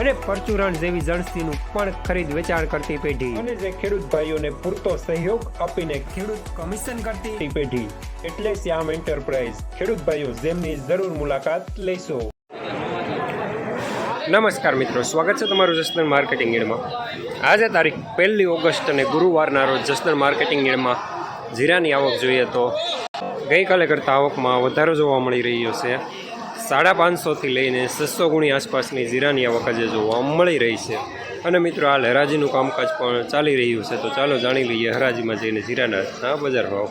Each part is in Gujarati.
અને પરચુરણ જેવી જણસીનું પણ ખરીદ વેચાણ કરતી પેઢી. અને જે ખેડૂત ભાઈઓને પૂરતો સહયોગ આપીને ખેડૂત કમિશન કરતી પેઢી. એટલે શ્યામ એન્ટરપ્રાઇઝ. ખેડૂત ભાઈઓ જેમની જરૂર મુલાકાત લેશો. નમસ્કાર મિત્રો સ્વાગત છે તમારું જસદણ માર્કેટિંગ યાર્ડમાં આજે તારીખ પહેલી ઓગસ્ટ અને ગુરુવારના રોજ જસદણ માર્કેટિંગ યાર્ડમાં જીરાની આવક જોઈએ તો ગઈકાલે કરતાં આવકમાં વધારો જોવા મળી રહ્યો છે. સાડા પાંચસોથી લઈને છસો ગુણી આસપાસની જીરાની આવક આજે જોવા મળી રહી છે. અને મિત્રો હાલ હરાજીનું કામકાજ પણ ચાલી રહ્યું છે. તો ચાલો જાણી લઈએ હરાજીમાં જઈને જીરાના બજાર ભાવ.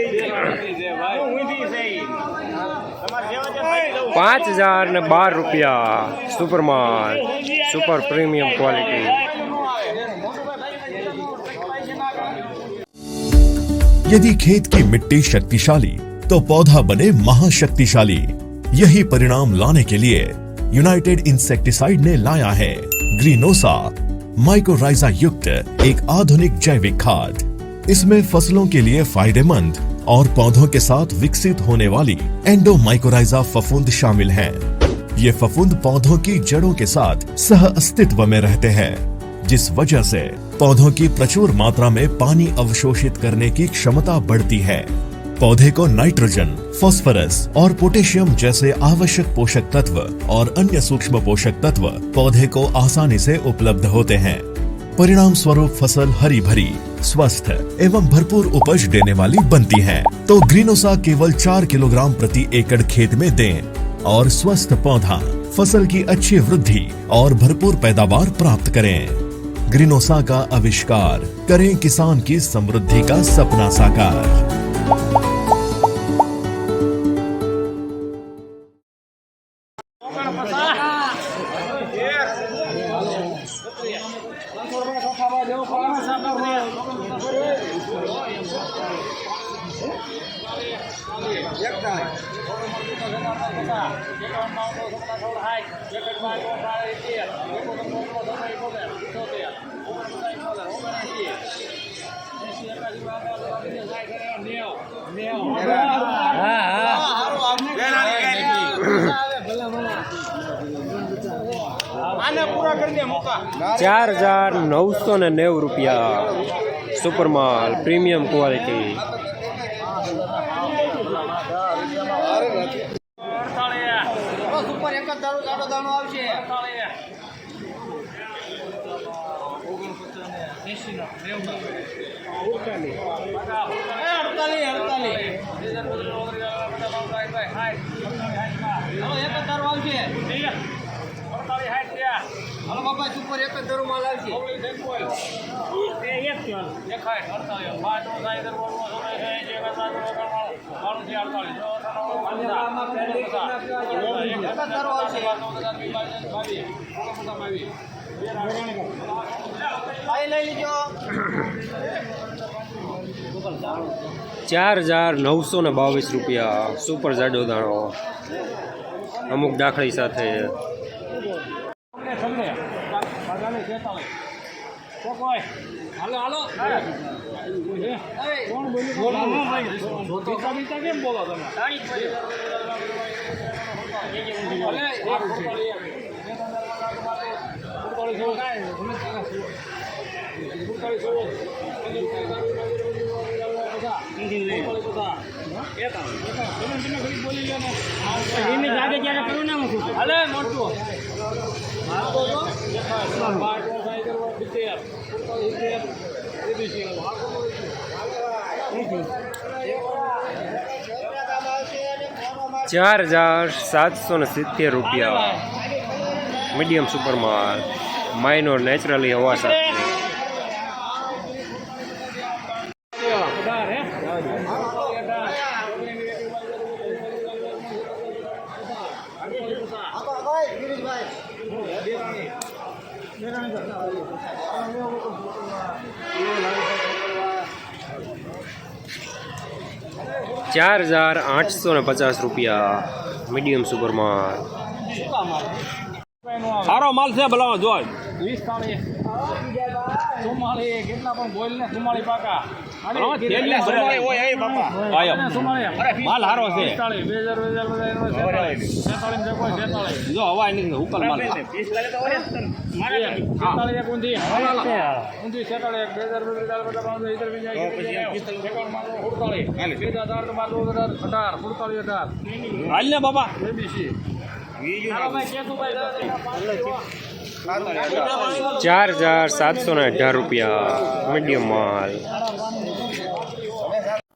આપી ના ગાય બધી આપણે ના સેવા થાય હા એક પાળી પાંચ હજાર ને બાર રૂપિયા સુપરમાલ સુપર પ્રીમિયમ ક્વોલિટી यदि खेत की मिट्टी शक्तिशाली तो पौधा बने महाशक्तिशाली यही परिणाम लाने के लिए यूनाइटेड इंसेक्टिसाइड ने लाया है ग्रीनोसा माइक्रोराइजा युक्त एक आधुनिक जैविक खाद इसमें फ़सलों के लिए फ़ायदेमंद और पौधों के साथ विकसित होने वाली एंडोमाइकोराइजा फफूंद शामिल हैं। ये फफूंद पौधों की जड़ों के साथ सह अस्तित्व में रहते हैं, जिस वजह से पौधों की प्रचुर मात्रा में पानी अवशोषित करने की क्षमता बढ़ती है पौधे को नाइट्रोजन, फास्फोरस और पोटेशियम जैसे आवश्यक पोषक तत्व और अन्य सूक्ष्म पोषक तत्व पौधे को आसानी से उपलब्ध होते हैं परिणाम स्वरूप फ़सल हरी भरी स्वस्थ एवं भरपूर उपज देने वाली बनती है। तो ग्रीनोसा केवल चार किलोग्राम प्रति एकड़ खेत में दें और स्वस्थ पौधा, फ़सल की अच्छी वृद्धि और भरपूर पैदावार प्राप्त करें। ग्रीनोसा का आविष्कार करें किसान की समृद्धि का सपना साकार। ચાર હજાર નવસો ને નેવું રૂપિયા સુપરમાલ પ્રીમિયમ ક્વોલિટી સુપર એક જ દારૂ દાડો દાણો આવશે. અડતાલીસ અડતાલીસ. એક જ દારૂ આવશે. હાલો બાપા સુપર એક જ દારૂ માલ આવશે. એક જ દારૂ આવશે ભાઈ છે લીજો ચાર હજાર નવસો ને બાવીસ રૂપિયા સુપર જાડો દાણો. અમુક દાખલી સાથે. હાલો હાલો. કોણ બોલ્યું? કેમ બોલો તમે? જાગે કરું ને હું. ચાર હજાર સાતસો ને સિત્તેર રૂપિયા. મીડિયમ સુપરમાં માઇનોર નેચરલી હવા સાથે. ચાર હજાર આઠસો ને પચાસ રૂપિયા મીડિયમ સુપરમાં સારો માલ છે ભલા જોઈ વીસ ચુમ્માળી કેટલા પણ બોઈલ ને ચુમ્માળી પાકા. માલ હારો છે જો હવા માલ હાલ ને બાબા ચાર હજાર સાતસો ને અઢાર રૂપિયા મીડિયમ માલ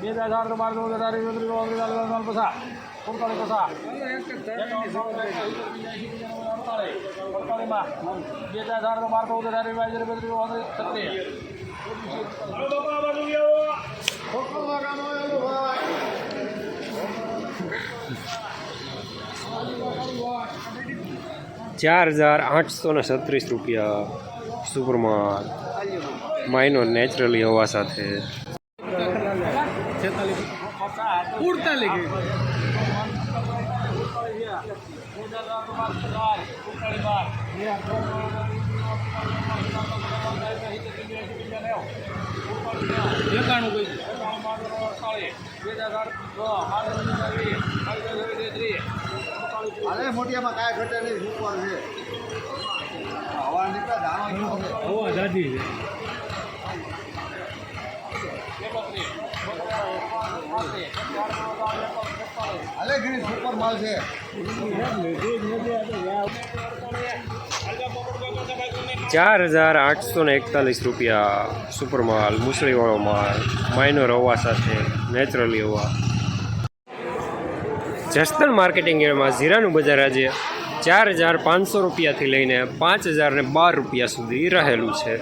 બે હજાર તો બાર દો હજાર પસા સુડતાળી પસા બે હજાર તો બાર દો હજાર છત્રીસ ચાર હજાર આઠસો ને છત્રીસ રૂપિયા. સુપરમાં માઇનોર નેચરલી હવા સાથે. અરે મોટિયામાં કાંઈ ઘટે નહીં રૂપવા છે હવા નીકળે છે. અલે સુપર માલ છે. ચાર હજાર આઠસો ને એકતાલીસ રૂપિયા સુપર માલ, મુસળીવાળો માલ માઇનોર હવા સાથે નેચરલી હવા. જસ્તન માર્કેટિંગ એરિયામાં જીરાનું બજાર આજે ચાર હજાર પાંચસો રૂપિયાથી લઈને પાંચ હજાર બાર રૂપિયા સુધી રહેલું છે.